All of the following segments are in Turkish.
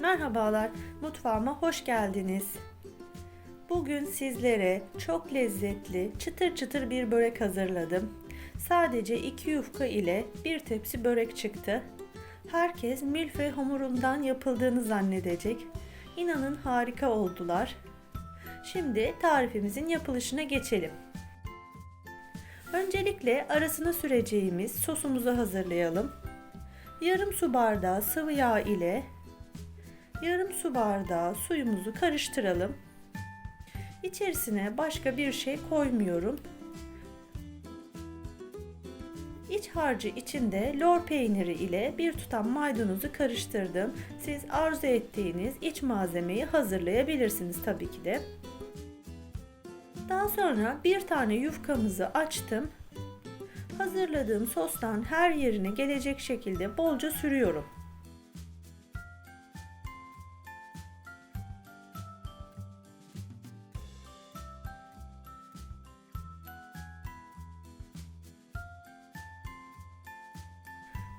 Merhabalar, mutfağıma hoş geldiniz. Bugün sizlere çok lezzetli, çıtır çıtır bir börek hazırladım. Sadece iki yufka ile bir tepsi börek çıktı. Herkes milföy hamurundan yapıldığını zannedecek. İnanın harika oldular. Şimdi tarifimizin yapılışına geçelim. Öncelikle arasına süreceğimiz sosumuzu hazırlayalım. Yarım su bardağı sıvı yağ ile yarım su bardağı suyumuzu karıştıralım. İçerisine başka bir şey koymuyorum. İç harcı içinde lor peyniri ile bir tutam maydanozu karıştırdım. Siz arzu ettiğiniz iç malzemeyi hazırlayabilirsiniz tabii ki de. Daha sonra bir tane yufkamızı açtım. Hazırladığım sostan her yerine gelecek şekilde bolca sürüyorum.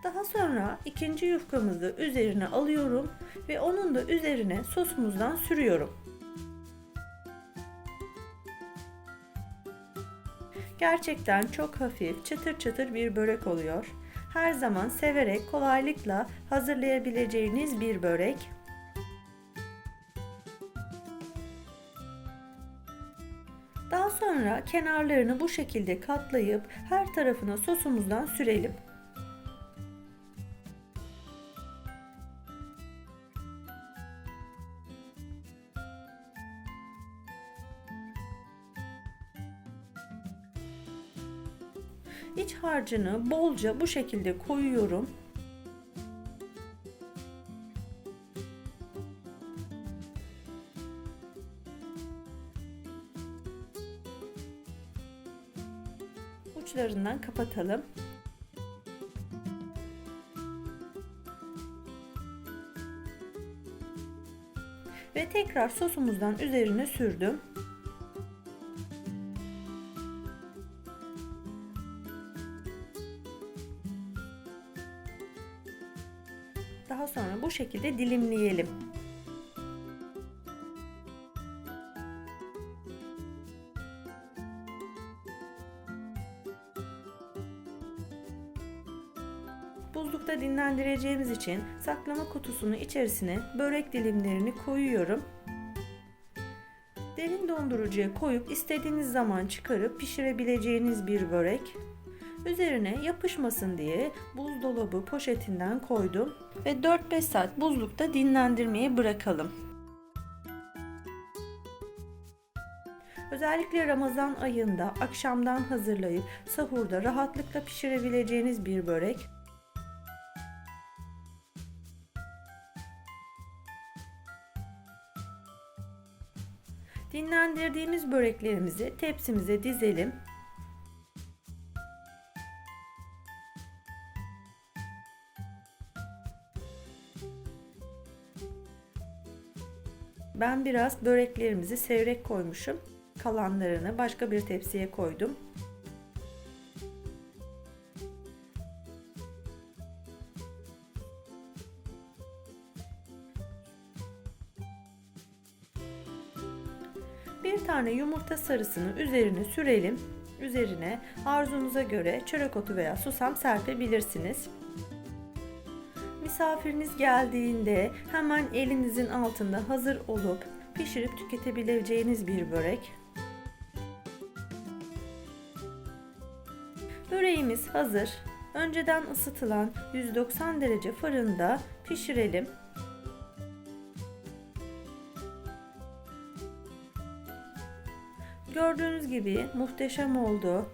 Daha sonra ikinci yufkamızı üzerine alıyorum ve onun da üzerine sosumuzdan sürüyorum. Gerçekten çok hafif, çıtır çıtır bir börek oluyor. Her zaman severek kolaylıkla hazırlayabileceğiniz bir börek. Daha sonra kenarlarını bu şekilde katlayıp her tarafına sosumuzdan sürelim. İç harcını bolca bu şekilde koyuyorum. Uçlarından kapatalım. Ve tekrar sosumuzdan üzerine sürdüm. Daha sonra bu şekilde dilimleyelim. Buzlukta dinlendireceğimiz için saklama kutusunun içerisine börek dilimlerini koyuyorum. Derin dondurucuya koyup istediğiniz zaman çıkarıp pişirebileceğiniz bir börek. Üzerine yapışmasın diye buzdolabı poşetinden koydum ve 4-5 saat buzlukta dinlendirmeye bırakalım. Özellikle Ramazan ayında akşamdan hazırlayıp sahurda rahatlıkla pişirebileceğiniz bir börek. Dinlendirdiğimiz böreklerimizi tepsimize dizelim. Ben biraz böreklerimizi sevrek koymuşum. Kalanlarını başka bir tepsiye koydum. Bir tane yumurta sarısını üzerine sürelim. Üzerine arzunuza göre çörek otu veya susam serpebilirsiniz. Misafiriniz geldiğinde hemen elinizin altında hazır olup pişirip tüketebileceğiniz bir börek. Böreğimiz hazır. Önceden ısıtılan 190 derece fırında pişirelim. Gördüğünüz gibi muhteşem oldu.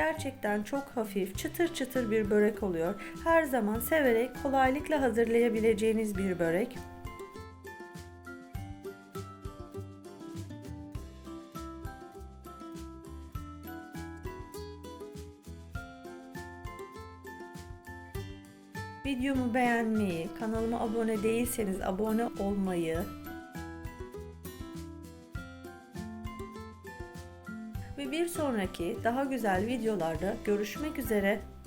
Gerçekten çok hafif, çıtır çıtır bir börek oluyor. Her zaman severek kolaylıkla hazırlayabileceğiniz bir börek. Videomu beğenmeyi, kanalıma abone değilseniz abone olmayı, ve bir sonraki daha güzel videolarda görüşmek üzere.